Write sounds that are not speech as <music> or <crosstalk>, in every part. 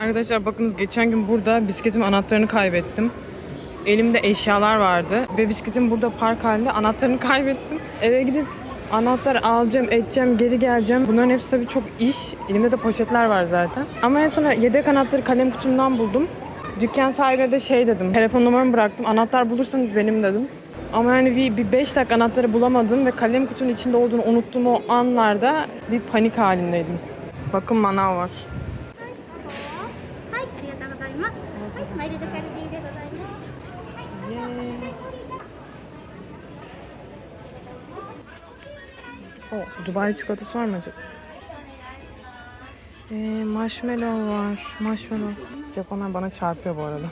Arkadaşlar bakınız geçen gün burada bisikletin anahtarını kaybettim. Elimde eşyalar vardı ve bisikletim burada park halinde anahtarını <laughs> kaybettim. Eve gidip anahtar alacağım, edeceğim, geri geleceğim. Bunların hepsi tabii çok iş. Elimde de poşetler var zaten. Ama en sonra yedek anahtarı kalem kutumdan buldum. Dükkan sahibine de şey dedim. Telefon numaramı bıraktım. Anahtar bulursanız benim dedim. Ama yani bir, bir beş dakika anahtarı bulamadım ve kalem kutunun içinde olduğunu unuttuğum o anlarda bir panik halindeydim. Bakın manav var. ます。はい、マイルドカルディでございます。 O Dubai çikolatası var mı acaba? Ee, marshmallow var. Marshmallow. Japonlar bana çarpıyor bu arada.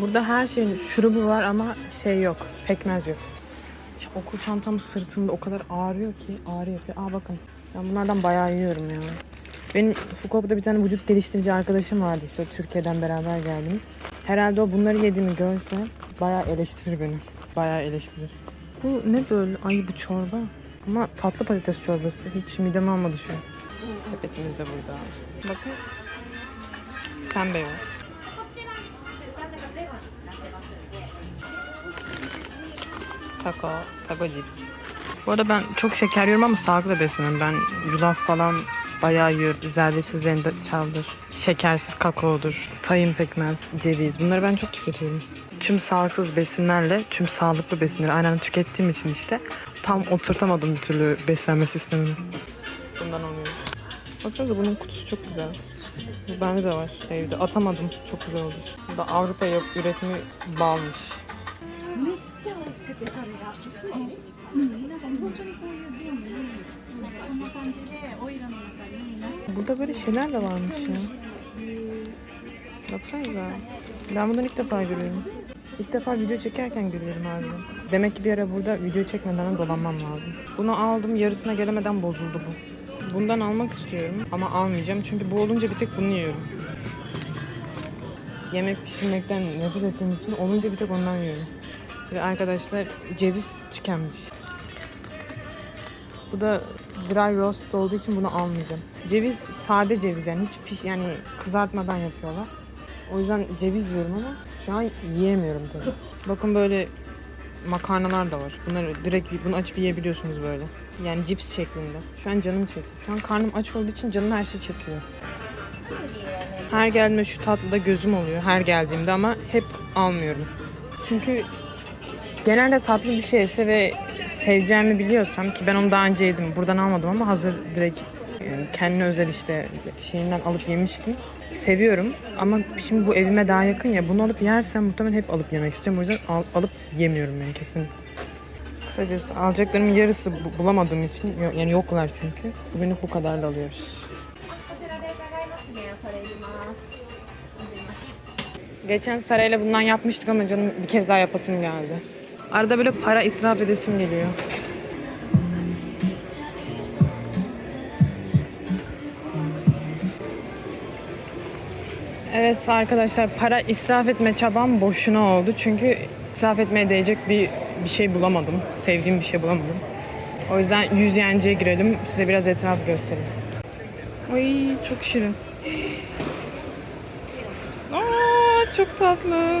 Burada her şeyin şurubu var ama şey yok. Pekmez yok. Okul çantam sırtımda o kadar ağrıyor ki ağrıyor. Aa bakın. Ben bunlardan bayağı yiyorum ya. Benim Fukuoka'da bir tane vücut geliştirici arkadaşım vardı işte Türkiye'den beraber geldiğimiz. Herhalde o bunları yediğimi görse bayağı eleştirir beni. Bayağı eleştirir. Bu ne böyle? Ay bu çorba. Ama tatlı patates çorbası. Hiç midem almadı şu an. Sepetimiz de burada. Bakın. Senbei var. Taco, taco cips. Bu arada ben çok şeker yiyorum ama sağlıklı besleniyorum. Ben yulaf falan bayağı yiyorum. Zerdetsiz çaldır. Şekersiz kakaodur. Tayin pekmez, ceviz. Bunları ben çok tüketiyorum. Tüm sağlıksız besinlerle tüm sağlıklı besinleri aynen tükettiğim için işte tam oturtamadım bir türlü beslenme sistemini. Bundan alıyorum. Baksanıza bunun kutusu çok güzel. Bu bende de var evde. Atamadım. Çok güzel oldu. Bu da Avrupa üretimi balmış. うん、なんか本当にこういう瓶に、なんかこんな感じでオイルの中に、なんか Burada böyle şeyler de varmış ya. Baksanıza. Ben bundan ilk defa görüyorum. İlk defa video çekerken görüyorum harbiden. Demek ki bir ara burada video çekmeden dolanmam lazım. Bunu aldım yarısına gelemeden bozuldu bu. Bundan almak istiyorum ama almayacağım çünkü bu olunca bir tek bunu yiyorum. Yemek pişirmekten nefret ettiğim için olunca bir tek ondan yiyorum. Ve arkadaşlar ceviz tükenmiş. Bu da dry roast olduğu için bunu almayacağım. Ceviz sade ceviz yani hiç piş yani kızartmadan yapıyorlar. O yüzden ceviz yiyorum ama şu an yiyemiyorum tabii. Bakın böyle makarnalar da var. Bunları direkt bunu açıp yiyebiliyorsunuz böyle. Yani cips şeklinde. Şu an canım çekiyor. Şu an karnım aç olduğu için canım her şey çekiyor. Her geldiğimde şu tatlıda gözüm oluyor. Her geldiğimde ama hep almıyorum. Çünkü Genelde tatlı bir şeyse ve seveceğimi biliyorsam ki ben onu daha önce yedim. Buradan almadım ama hazır direkt yani kendine özel işte şeyinden alıp yemiştim. Seviyorum ama şimdi bu evime daha yakın ya bunu alıp yersem muhtemelen hep alıp yemek isteyeceğim. O yüzden al, alıp yemiyorum yani kesin. Kısacası alacaklarımın yarısı bulamadığım için yani yoklar çünkü. Bugünlük bu kadarla alıyoruz. Geçen sarayla bundan yapmıştık ama canım bir kez daha yapasım geldi. Arada böyle para israf edesim geliyor. Evet arkadaşlar para israf etme çabam boşuna oldu. Çünkü israf etmeye değecek bir bir şey bulamadım. Sevdiğim bir şey bulamadım. O yüzden yüz yenciye girelim. Size biraz etrafı göstereyim. Ay çok şirin. <gasps> Aa, çok tatlı.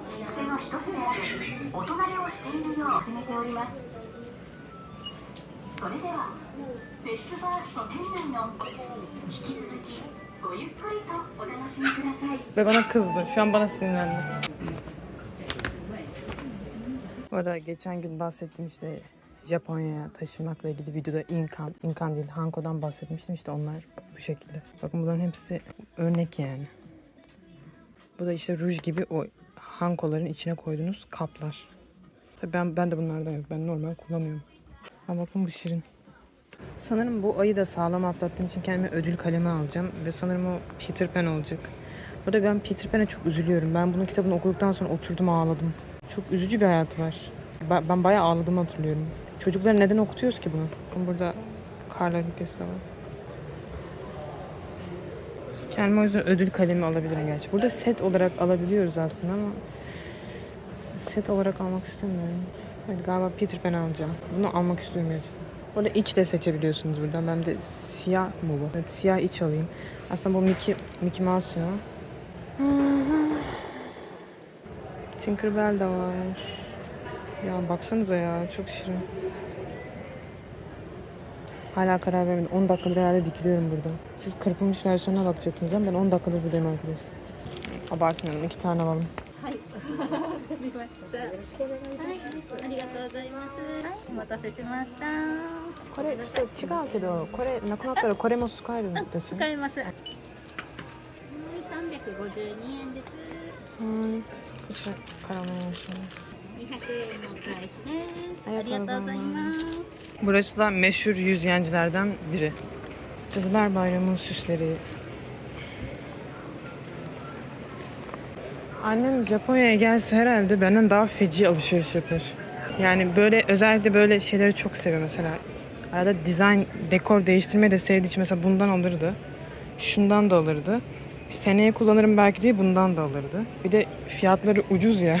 しつけの一つであるお隣をしているよう始めておりますそれではベストファースト店内の引き続きごゆっくりとお楽しみください Ve bana kızdı. Şu an bana sinirlendi. Bu arada geçen gün bahsettiğim işte Japonya'ya taşınmakla ilgili videoda Inkan, Inkan değil Hanko'dan bahsetmiştim. İşte onlar bu şekilde. Bakın bunların hepsi örnek yani. Bu da işte ruj gibi o pankoların içine koyduğunuz kaplar. Tabii ben, ben de bunlardan yok. Ben normal kullanıyorum. Ha bakın bu şirin. Sanırım bu ayı da sağlam atlattığım için kendime ödül kalemi alacağım. Ve sanırım o Peter Pan olacak. Burada ben Peter Pan'e çok üzülüyorum. Ben bunun kitabını okuduktan sonra oturdum ağladım. Çok üzücü bir hayat var. Ben, ben bayağı ağladığımı hatırlıyorum. Çocuklara neden okutuyoruz ki bunu? Burada karlar ülkesi de var. Kendime o yüzden ödül kalemi alabilirim gerçi. Burada set olarak alabiliyoruz aslında ama set olarak almak istemiyorum. Evet, galiba Peter Pan alacağım. Bunu almak istiyorum gerçekten. Burada iç de seçebiliyorsunuz buradan. Ben de siyah mı bu? Evet siyah iç alayım. Aslında bu Mickey, Mickey Mouse ya. Tinkerbell de var. Ya baksanıza ya çok şirin. Hala karar vermedim. 10 dakikadır herhalde dikiliyorum burada. Siz kırpılmış versiyonuna bakacaksınız ama ben 10 dakikadır buradayım arkadaşlar. Abartmayalım. iki tane alalım. はい。わかりました。はい。ありがとうございます。はい。お待たせしました。これちょっと違うけどこれなくなったらこれも使えるんですよ使えます。はい。三百五十二円です。はいこちらからお願いします二百円のお返しです。ありがとうございます Burası da meşhur yüzyencilerden biri. Cadılar Bayramı'nın süsleri. Annem Japonya'ya gelse herhalde benden daha feci alışveriş yapar. Yani böyle özellikle böyle şeyleri çok seviyor mesela. Arada dizayn, dekor değiştirme de sevdiği için mesela bundan alırdı. Şundan da alırdı. Seneye kullanırım belki diye bundan da alırdı. Bir de fiyatları ucuz ya.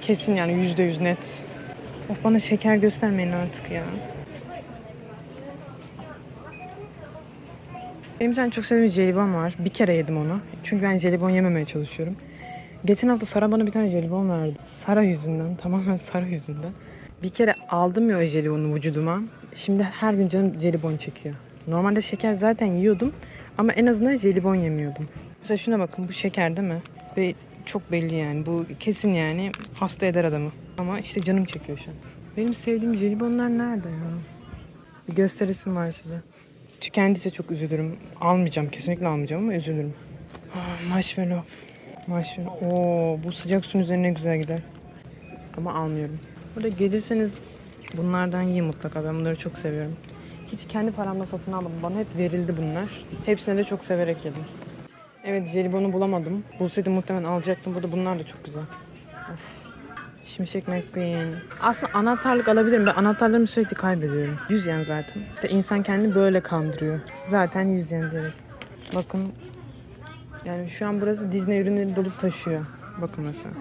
Kesin yani yüzde yüz net Of bana şeker göstermeyin artık ya. Benim bir tane çok sevdiğim jelibon var. Bir kere yedim onu. Çünkü ben jelibon yememeye çalışıyorum. Geçen hafta Sara bana bir tane jelibon verdi. Sara yüzünden. Tamamen Sara yüzünden. Bir kere aldım ya o jelibonu vücuduma. Şimdi her gün canım jelibon çekiyor. Normalde şeker zaten yiyordum. Ama en azından jelibon yemiyordum. Mesela şuna bakın bu şeker değil mi? Ve çok belli yani. Bu kesin yani hasta eder adamı. Ama işte canım çekiyor şu an. Benim sevdiğim jelibonlar nerede ya? Bir gösterisim var size. Tükendiyse çok üzülürüm. Almayacağım. Kesinlikle almayacağım ama üzülürüm. Ah, marshmallow. Marshmallow. Oo, bu sıcak suyun üzerine güzel gider. Ama almıyorum. Burada gelirseniz bunlardan yiyin mutlaka. Ben bunları çok seviyorum. Hiç kendi paramla satın almadım. Bana hep verildi bunlar. Hepsini de çok severek yedim. Evet jelibonu bulamadım. Bulsaydım muhtemelen alacaktım. Burada bunlar da çok güzel. Of. Şimşek McQueen. Aslında anahtarlık alabilirim. Ben anahtarlarımı sürekli kaybediyorum. 100 yen zaten. İşte insan kendini böyle kandırıyor. Zaten 100 yen diyerek. Bakın. Yani şu an burası Disney ürünleri dolup taşıyor. Bakın mesela.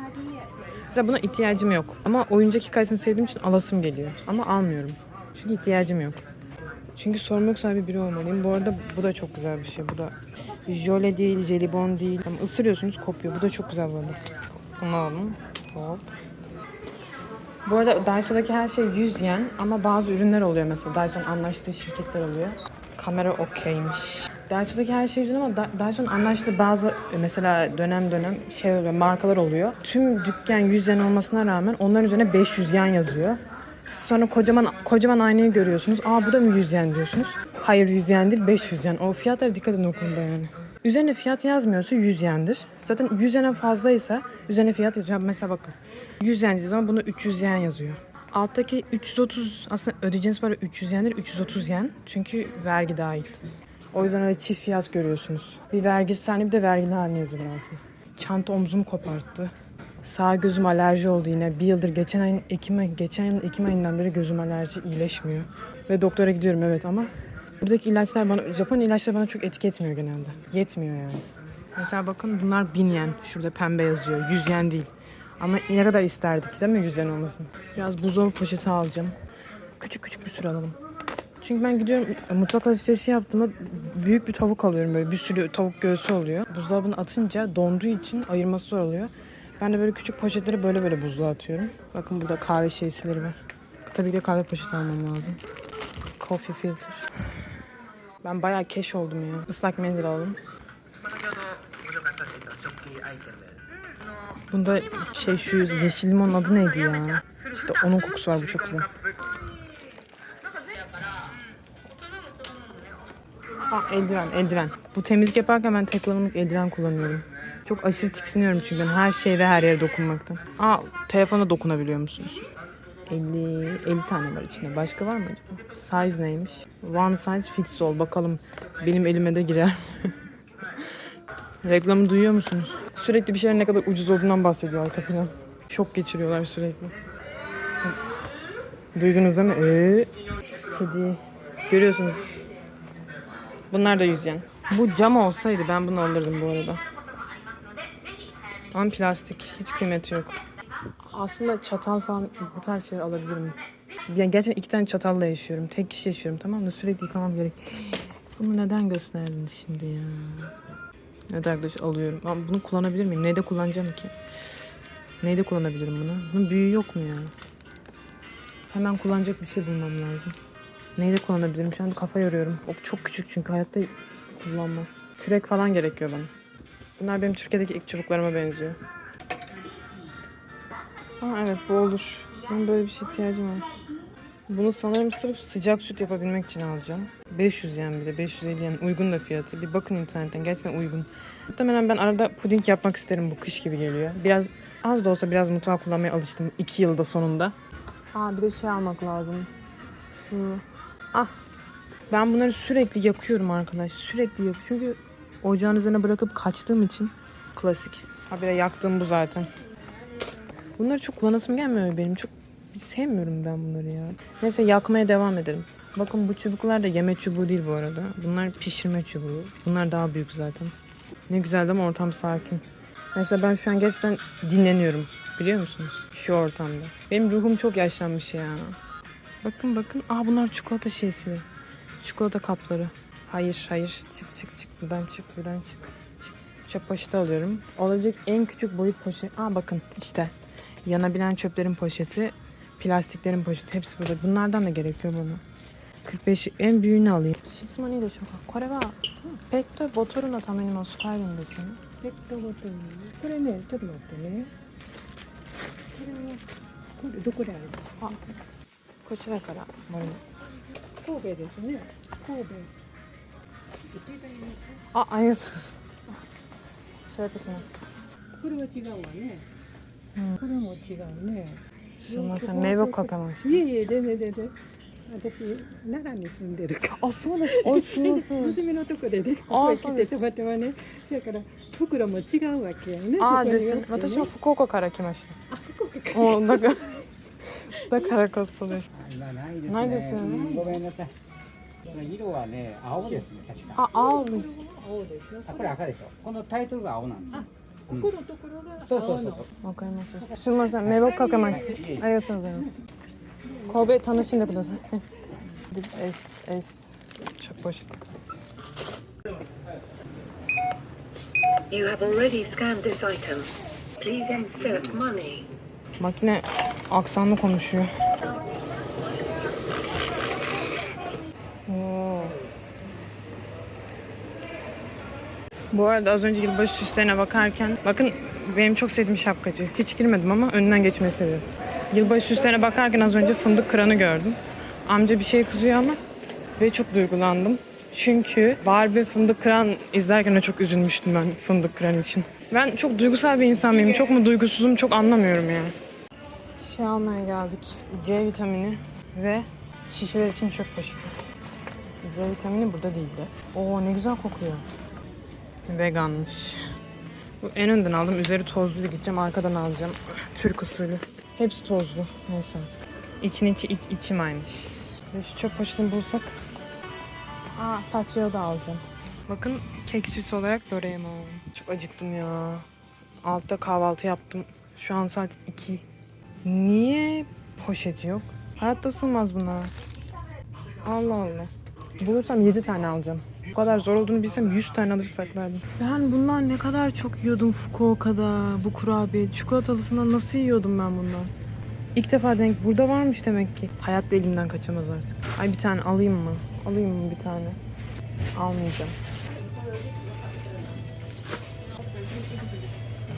Mesela buna ihtiyacım yok. Ama oyuncak hikayesini sevdiğim için alasım geliyor. Ama almıyorum. Çünkü ihtiyacım yok. Çünkü sorumluluk sahibi biri olmalıyım. Bu arada bu da çok güzel bir şey. Bu da jöle değil, jelibon değil. Ama ısırıyorsunuz kopuyor. Bu da çok güzel bu arada. Bunu alalım. Hop. Bu arada Daiso'daki her şey 100 yen ama bazı ürünler oluyor mesela. Daiso'nun anlaştığı şirketler oluyor. Kamera okeymiş. Daiso'daki her şey 100 yen ama Daiso'nun anlaştığı bazı mesela dönem dönem şey oluyor, markalar oluyor. Tüm dükkan 100 yen olmasına rağmen onların üzerine 500 yen yazıyor. Sonra kocaman kocaman aynayı görüyorsunuz. Aa bu da mı 100 yen diyorsunuz. Hayır 100 yen değil 500 yen. O fiyatlara dikkat edin o yani. Üzerine fiyat yazmıyorsa 100 yendir. Zaten 100 yene fazlaysa üzerine fiyat yazıyor. Mesela bakın 100 yen ama bunda 300 yen yazıyor. Alttaki 330 aslında ödeyeceğiniz para 300 yendir 330 yen. Çünkü vergi dahil. O yüzden öyle çift fiyat görüyorsunuz. Bir vergisi hani bir de vergili halini yazıyor altına. Çanta omzumu koparttı. Sağ gözüm alerji oldu yine. Bir yıldır geçen ayın Ekim ayı, geçen yılın Ekim ayından beri gözüm alerji iyileşmiyor. Ve doktora gidiyorum evet ama buradaki ilaçlar bana, Japon ilaçları bana çok etki etmiyor genelde. Yetmiyor yani. Mesela bakın bunlar 1000 yen. Şurada pembe yazıyor. 100 yen değil. Ama ne kadar isterdik değil mi 100 yen olmasın? Biraz buzdolabı poşeti alacağım. Küçük küçük bir sürü alalım. Çünkü ben gidiyorum mutfak alışverişi yaptığımda büyük bir tavuk alıyorum böyle bir sürü tavuk göğsü oluyor. Buzdolabına atınca donduğu için ayırması zor oluyor. Ben de böyle küçük poşetleri böyle böyle buzluğa atıyorum. Bakın burada kahve şeysileri var. Tabii ki de kahve poşeti almam lazım. Coffee filter. Ben bayağı keş oldum ya. Islak mendil aldım. Bunda şey şu yeşil limonun adı neydi ya? İşte onun kokusu var bu çok güzel. Aa, eldiven, eldiven. Bu temizlik yaparken ben teklamlık eldiven kullanıyorum. Çok aşırı tiksiniyorum çünkü ben her şey ve her yere dokunmaktan. Aa, telefona dokunabiliyor musunuz? 50, 50 tane var içinde. Başka var mı acaba? Size neymiş? One size fits all. Bakalım benim elime de girer? <laughs> Reklamı duyuyor musunuz? Sürekli bir şeylerin ne kadar ucuz olduğundan bahsediyor arka plan. Şok geçiriyorlar sürekli. Duydunuz değil mi? Ee, kedi. Görüyorsunuz. Bunlar da 100 yen. Bu cam olsaydı ben bunu alırdım bu arada. Ama plastik. Hiç kıymeti yok. Aslında çatal falan bu tarz şeyler alabilirim. Yani gerçekten iki tane çatalla yaşıyorum. Tek kişi yaşıyorum tamam mı? Sürekli yıkamam gerek. Bunu neden gösterdin şimdi ya? Evet arkadaş alıyorum. Ama bunu kullanabilir miyim? Neyde kullanacağım ki? Neyde kullanabilirim bunu? Bunun büyüğü yok mu ya? Hemen kullanacak bir şey bulmam lazım. Neyde kullanabilirim? Şu anda kafa yoruyorum. O çok küçük çünkü hayatta kullanmaz. Kürek falan gerekiyor bana. Bunlar benim Türkiye'deki ilk çubuklarıma benziyor. Aa evet bu olur. Benim böyle bir şey ihtiyacım var. Bunu sanırım sırf sıcak süt yapabilmek için alacağım. 500 yen bir de 550 yen uygun da fiyatı. Bir bakın internetten gerçekten uygun. Muhtemelen ben arada puding yapmak isterim bu kış gibi geliyor. Biraz az da olsa biraz mutfağa kullanmaya alıştım 2 yılda sonunda. Aa bir de şey almak lazım. Şu ah ben bunları sürekli yakıyorum arkadaş. Sürekli yak. Çünkü ocağın üzerine bırakıp kaçtığım için klasik. Ha bir de yaktığım bu zaten. Bunları çok kullanasım gelmiyor benim. Çok sevmiyorum ben bunları ya. Neyse yakmaya devam edelim. Bakın bu çubuklar da yeme çubuğu değil bu arada. Bunlar pişirme çubuğu. Bunlar daha büyük zaten. Ne güzel değil mi ortam sakin. Mesela ben şu an gerçekten dinleniyorum. Biliyor musunuz? Şu ortamda. Benim ruhum çok yaşlanmış ya. Bakın bakın. Aa bunlar çikolata şeysi. Çikolata kapları. Hayır hayır. Çık çık çık. Buradan çık buradan çık. çık. Çöp poşeti alıyorum. Olabilecek en küçük boyut poşet. Aa bakın işte. Yanabilen çöplerin poşeti. Plastiklerin poşeti. Hepsi burada. Bunlardan da gerekiyor bana. 45 en büyüğünü alayım. 質問いいでしょうかこれはペットボトルのためにも使えるんですよねペットボトルこれねちょっと待ってねこれはこれどこであるあこちらからもらい神戸ですね神戸あありがとうございますそうやってきますこれは違うわね、 うん。これも違うねすみません迷惑かけましいえいえ全然全然。私奈良に住んでるから。たあそうですあ <laughs> すみません娘のとこでねあここへそうで来てたまたまね。だから袋も違うわけやねあです。私は福岡から来ましあ福岡たもうだから <laughs> だからこそです。今ないですね。ないですよね。うんごめんなさい。色はね、青ですね、確か。あ青です。青でしょ。あ、これ赤でしょ。このタイトルが青なんですよ。ここのところがそうそう青のそうそう。わかりましたすみません迷惑かけましたありがとうございます神戸楽しんでください S S ちょっとし You have already scanned this item. Please insert money. Makine aksanlı konuşuyor. Bu arada az önce yılbaşı süslerine bakarken bakın benim çok sevdiğim şapkacı. Hiç girmedim ama önünden geçmeyi seviyorum. Yılbaşı süslerine bakarken az önce fındık kıranı gördüm. Amca bir şey kızıyor ama ve çok duygulandım. Çünkü Barbie fındık kıran izlerken de çok üzülmüştüm ben fındık kıran için. Ben çok duygusal bir insan mıyım? Çok mu duygusuzum? Çok anlamıyorum ya. Şey almaya geldik. C vitamini ve şişeler için çöp poşeti. C vitamini burada değildi. Oo ne güzel kokuyor. Veganmış. Bu en önden aldım. Üzeri tozlu gideceğim. Arkadan alacağım. Türk usulü. Hepsi tozlu. Neyse artık. İçin içi iç, içim aymış. Ve şu çöp poşetini bulsak. Aa saç da alacağım. Bakın kek süsü olarak Doraemon. Çok acıktım ya. Altta kahvaltı yaptım. Şu an saat 2. Niye poşet yok? Hayatta sığmaz buna. Allah Allah. Bulursam 7 tane alacağım. Bu kadar zor olduğunu bilsem 100 tane alır saklardım. Ben bundan ne kadar çok yiyordum Fukuoka'da. Bu kurabiye. Çikolatalısından nasıl yiyordum ben bundan? İlk defa denk burada varmış demek ki. Hayatta elimden kaçamaz artık. Ay bir tane alayım mı? Alayım mı bir tane? Almayacağım.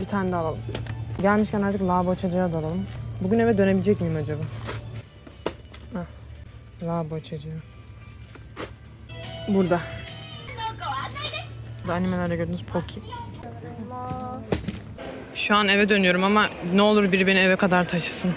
Bir tane daha alalım. Gelmişken artık lavabo açacağı da alalım. Bugün eve dönebilecek miyim acaba? Heh. Lavabo açacağı. Burada. Bu animelerde gördüğünüz Poki. Şu an eve dönüyorum ama ne olur biri beni eve kadar taşısın.